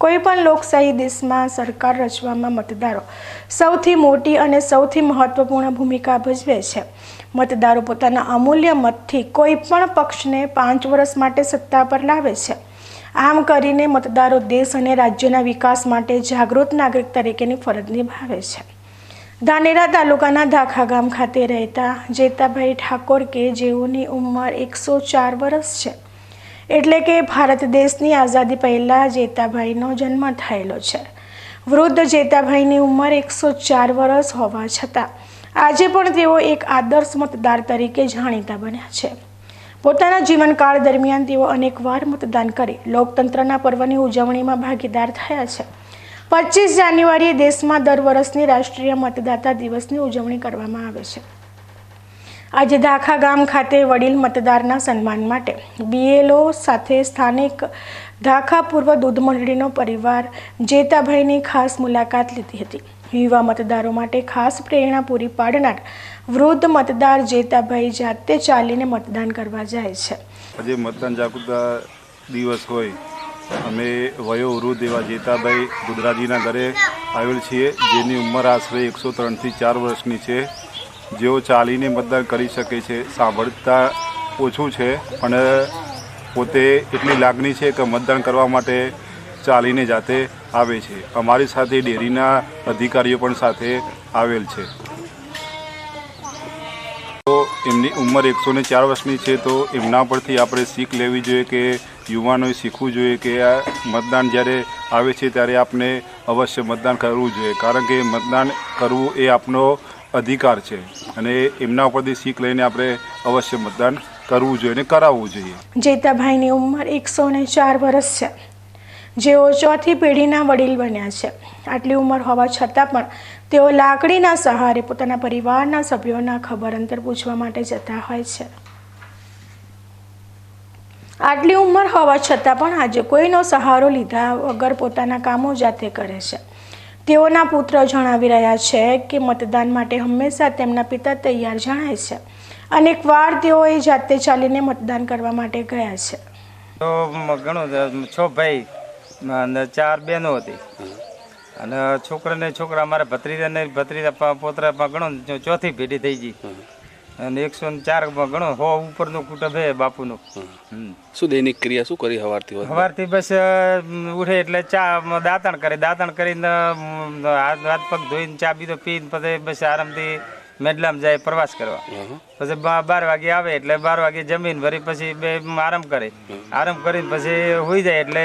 કોઈ પણ લોકશાહી દેશમાં સરકાર રચવામાં મતદારો સૌથી મોટી અને સૌથી મહત્વપૂર્ણ ભૂમિકા ભજવે છે. મતદારો પોતાના અમૂલ્ય મતથી કોઈ પણ પક્ષને પાંચ વર્ષ માટે સત્તા પર લાવે છે. આમ કરીને મતદારો દેશ અને રાજ્યના વિકાસ માટે જાગૃત નાગરિક તરીકેની ફરજ નિભાવે છે. ધાનેરા તાલુકાના ધાખા ગામ ખાતે રહેતા જેતાભાઈ ઠાકોર કે જેઓની ઉંમર એકસો ચાર વર્ષ છે. એટલે કે ભારત દેશની આઝાદી પહેલાં જેતાભાઈનો જન્મ થયેલો છે. વૃદ્ધ જેતાભાઈની ઉંમર એકસો ચાર વર્ષ હોવા છતાં, આજે પણ તેઓ એક આદર્શ મતદાર તરીકે જાણીતા બન્યા છે. પોતાના જીવનકાળ દરમિયાન તેઓ અનેકવાર મતદાન કરી લોકતંત્રના પર્વની ઉજવણીમાં ભાગીદાર થયા છે. પચીસ જાન્યુઆરીએ દેશમાં દર વર્ષની રાષ્ટ્રીય મતદાતા દિવસની ઉજવણી કરવામાં આવે છે. આજે દાખા ગામ ખાતે વડીલ મતદારના સન્માન માટે બીએલઓ સાથે સ્થાનિક ધાખા પૂર્વ દૂધ મંડળીનો પરિવાર જેતાભાઈની ખાસ મુલાકાત લીધી હતી. યુવા મતદારો માટે ખાસ પ્રેરણા પૂરી પાડનાર વૃદ્ધ મતદાર જેતાભાઈ જાતે ચાલીને મતદાન કરવા જાય છે. આજે મતદાન જાગૃતતા દિવસ હોય, અમે વયો વૃદ્ધ એવા જેતાભાઈ ગુજરાતીના ઘરે આવેલ છીએ, જેની ઉંમર આશરે એકસો ત્રણથી ચાર વર્ષની છે. જેઓ ચાલીને મતદાન કરી શકે છે, સાંભળતા ઓછું છે, પણ પોતે એટલી લાગણી છે કે મતદાન કરવા માટે ચાલીને જાતે આવે છે. અમારી સાથે ડેરીના અધિકારીઓ પણ સાથે આવેલ છે. તો એમની ઉંમર એકસો ને ચાર વર્ષની છે, તો એમના પરથી આપણે શીખ લેવી જોઈએ કે યુવાનોએ શીખવું જોઈએ કે આ મતદાન જ્યારે આવે છે, ત્યારે આપણે અવશ્ય મતદાન કરવું જોઈએ. કારણ કે મતદાન કરવું એ આપનો અધિકાર છે અને એમના ઉપરથી શીખ લઈને આપણે અવશ્ય મતદાન કરવું જોઈએ અને કરાવવું જોઈએ. જેતાભાઈની ઉંમર એકસો ને ચાર વર્ષ છે. જેઓ ચોથી પેઢીના વડીલ બન્યા છે. આટલી ઉંમર હોવા છતાં પણ તેઓ લાકડીના સહારે પોતાના પરિવારના સભ્યોના ખબર અંતર પૂછવા માટે જતા હોય છે. આટલી ઉંમર હોવા છતાં પણ આજે કોઈનો સહારો લીધા વગર પોતાના કામો જાતે કરે છે. તેઓના પુત્ર જણાવી રહ્યા છે કે મતદાન માટે હંમેશા તેમના પિતા તૈયાર જણાય છે. અનેક વાર તેઓએ જાતે ચાલીને મતદાન કરવા માટે ગયા છે. તો ઘણું છો ભાઈ અને ચાર બહેનો હતી. અને છોકરાને છોકરા અમારા ભત્રીજાને ભત્રીજા પ- પોતરા ઘણો ચોથી પેઢી થઈ ગઈ. અને એકસો ને ચાર ઘણો હો ઉપરનું કુટુંબ હે બાપુનું. શું દૈનિક ક્રિયા શું કરી હવારથી હોત સવારથી બસ ઉઠે એટલે ચા દાંતણ કરે. દાંતણ કરીને હાથ હાથ પગ ધોઈને ચા બીજો પીને પછી બસ આરામથી મેડલામ જાય પ્રવાસ કરવા. પછી બાર વાગે આવે એટલે બાર વાગે જમીન ભરી પછી બે આરામ કરે. આરામ કરીને પછી હોઈ જાય એટલે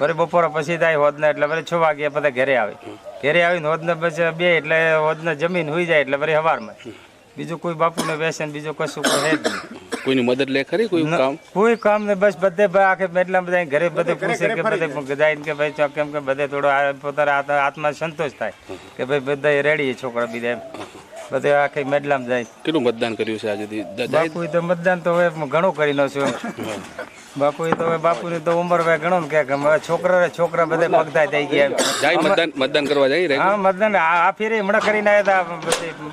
વળી બપોરે પછી થાય હોદને એટલે વળી છ વાગે બધા ઘરે આવે. ઘરે આવીને હોદને પછી બે એટલે હોદને જમીન હોઈ જાય એટલે વળી હવારમાં. બીજું કોઈ બાપુને વ્યસન બીજું કશું કોઈ હે જ નહીં. કોઈની મદદ લે ખરી? કોઈ કામ? કોઈ કામ ને બસ બધે આખે એટલા બધા ઘરે બધે પૂછે કે બધે જાય કે ભાઈ કેમ કે બધે થોડો આ પોતાના આત્મા- સંતોષ થાય કે ભાઈ બધા રેડી છોકરા બીજા એમ. બધે આખી મેડલામ જાય. કેટલું મતદાન કર્યું છે આજે દી? બાપુ તો મતદાન તો હવે ઘણું કરી નો છું બાપુ તો હવે બાપુની તો ઉંમર હવે ઘણો કે કે હવે છોકરા છોકરા બધે પગતા થઈ ગયા જાય મતદાન મતદાન કરવા જાય હા મતદાન આ ફેરે હમણાં કરીને આવ્યા હતા